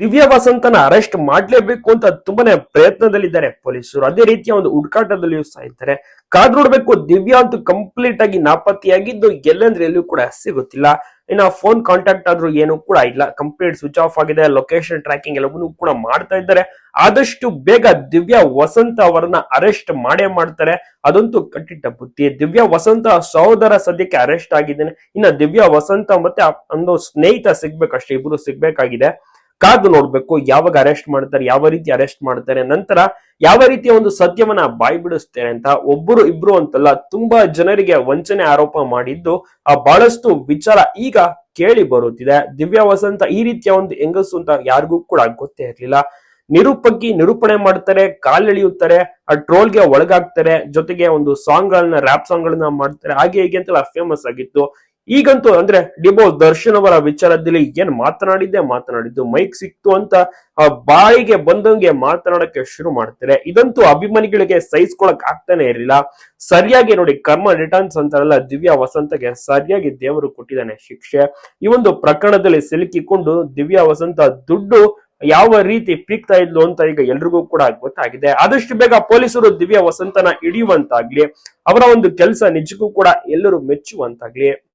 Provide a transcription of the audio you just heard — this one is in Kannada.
ದಿವ್ಯಾ ವಸಂತನ ಅರೆಸ್ಟ್ ಮಾಡಲೇಬೇಕು ಅಂತ ತುಂಬಾನೇ ಪ್ರಯತ್ನದಲ್ಲಿದ್ದಾರೆ ಪೊಲೀಸರು. ಅದೇ ರೀತಿಯ ಒಂದು ಹುಡುಕಾಟದಲ್ಲಿಯೂ ಸಹ ಇದ್ದಾರೆ. ಕಾದ್ ನೋಡ್ಬೇಕು, ದಿವ್ಯಾ ಅಂತೂ ಕಂಪ್ಲೀಟ್ ಆಗಿ ನಾಪತ್ತೆಯಾಗಿದ್ದು ಎಲ್ಲಂದ್ರೆ ಎಲ್ಲೂ ಕೂಡ ಸಿಗುತ್ತಿಲ್ಲ. ಇನ್ನು ಫೋನ್ ಕಾಂಟ್ಯಾಕ್ಟ್ ಆದ್ರೂ ಏನು ಕೂಡ ಇಲ್ಲ. ಕಂಪ್ಲೀಟ್ ಸ್ವಿಚ್ ಆಫ್ ಆಗಿದೆ, ಲೊಕೇಶನ್ ಟ್ರ್ಯಾಕಿಂಗ್ ಎಲ್ಲವನ್ನೂ ಕೂಡ ಮಾಡ್ತಾ ಇದ್ದಾರೆ. ಆದಷ್ಟು ಬೇಗ ದಿವ್ಯಾ ವಸಂತ ಅವರನ್ನ ಅರೆಸ್ಟ್ ಮಾಡೇ ಮಾಡ್ತಾರೆ. ಅದಂತೂ ಕಟ್ಟಿಟ್ಟ ಬುದ್ಧಿ. ದಿವ್ಯಾ ವಸಂತ ಸಹೋದರ ಸದ್ಯಕ್ಕೆ ಅರೆಸ್ಟ್ ಆಗಿದ್ದೇನೆ. ಇನ್ನ ದಿವ್ಯಾ ವಸಂತ ಮತ್ತೆ ಒಂದು ಸ್ನೇಹಿತ ಸಿಗ್ಬೇಕಷ್ಟೇ, ಇಬ್ರು ಸಿಗ್ಬೇಕಾಗಿದೆ. ಕಾದು ನೋಡ್ಬೇಕು, ಯಾವಾಗ ಅರೆಸ್ಟ್ ಮಾಡ್ತಾರೆ, ಯಾವ ರೀತಿ ಅರೆಸ್ಟ್ ಮಾಡ್ತಾರೆ, ನಂತರ ಯಾವ ರೀತಿಯ ಒಂದು ಸತ್ಯವನ್ನ ಬಾಯಿ ಬಿಡಿಸ್ತಾರೆ ಅಂತ ಒಬ್ಬರು ಇಬ್ರು ಅಂತಲ್ಲ ತುಂಬಾ ಜನರಿಗೆ ವಂಚನೆ ಆರೋಪ ಮಾಡಿದ್ದು, ಆ ಬಹಳಷ್ಟು ವಿಚಾರ ಈಗ ಕೇಳಿ ಬರುತ್ತಿದೆ. ದಿವ್ಯಾ ವಸಂತ ಈ ರೀತಿಯ ಒಂದು ಹೆಂಗಸು ಅಂತ ಯಾರಿಗೂ ಕೂಡ ಗೊತ್ತೇ ಇರ್ಲಿಲ್ಲ. ನಿರೂಪಕಿ ನಿರೂಪಣೆ ಮಾಡ್ತಾರೆ ಕಾಲೆಳೆಯುತ್ತಾರೆ ಆ ಟ್ರೋಲ್ಗೆ ಒಳಗಾಗ್ತಾರೆ, ಜೊತೆಗೆ ಒಂದು ಸಾಂಗ್ ಗಳನ್ನ ರ್ಯಾಪ್ ಸಾಂಗ್ ಗಳನ್ನ ಮಾಡ್ತಾರೆ, ಹಾಗೆ ಹೀಗೆ ಅಂತೆಲ್ಲ ಫೇಮಸ್ ಆಗಿತ್ತು ಈಗಂತೂ ಅಂದ್ರೆ ಡಿಬೋ ದರ್ಶನ್ ಅವರ ವಿಚಾರದಲ್ಲಿ ಏನ್ ಮಾತನಾಡಿದ್ದೆ ಮಾತನಾಡಿದ್ದು, ಮೈಕ್ ಸಿಕ್ತು ಅಂತ ಬಾಯಿಗೆ ಬಂದಂಗೆ ಮಾತನಾಡಕ್ಕೆ ಶುರು ಮಾಡ್ತಾರೆ. ಇದಂತೂ ಅಭಿಮಾನಿಗಳಿಗೆ ಸಹಿಸ್ಕೊಳಕ್ ಆಗ್ತಾನೆ ಇರಲಿಲ್ಲ. ಸರಿಯಾಗಿ ನೋಡಿ, ಕರ್ಮ ರಿಟರ್ನ್ಸ್ ಅಂತಾರಲ್ಲ, ದಿವ್ಯಾ ವಸಂತಗೆ ಸರಿಯಾಗಿ ದೇವರು ಕೊಟ್ಟಿದ್ದಾನೆ ಶಿಕ್ಷೆ. ಈ ಒಂದು ಪ್ರಕರಣದಲ್ಲಿ ಸಿಲುಕಿಕೊಂಡು ದಿವ್ಯಾ ವಸಂತ ದುಡ್ಡು ಯಾವ ರೀತಿ ಪೀಕ್ತಾ ಇದ್ಲು ಅಂತ ಈಗ ಎಲ್ರಿಗೂ ಕೂಡ ಗೊತ್ತಾಗಿದೆ. ಆದಷ್ಟು ಬೇಗ ಪೊಲೀಸರು ದಿವ್ಯಾ ವಸಂತನ ಹಿಡಿಯುವಂತಾಗ್ಲಿ, ಅವರ ಒಂದು ಕೆಲಸ ನಿಜಕ್ಕೂ ಕೂಡ ಎಲ್ಲರೂ ಮೆಚ್ಚುವಂತಾಗ್ಲಿ.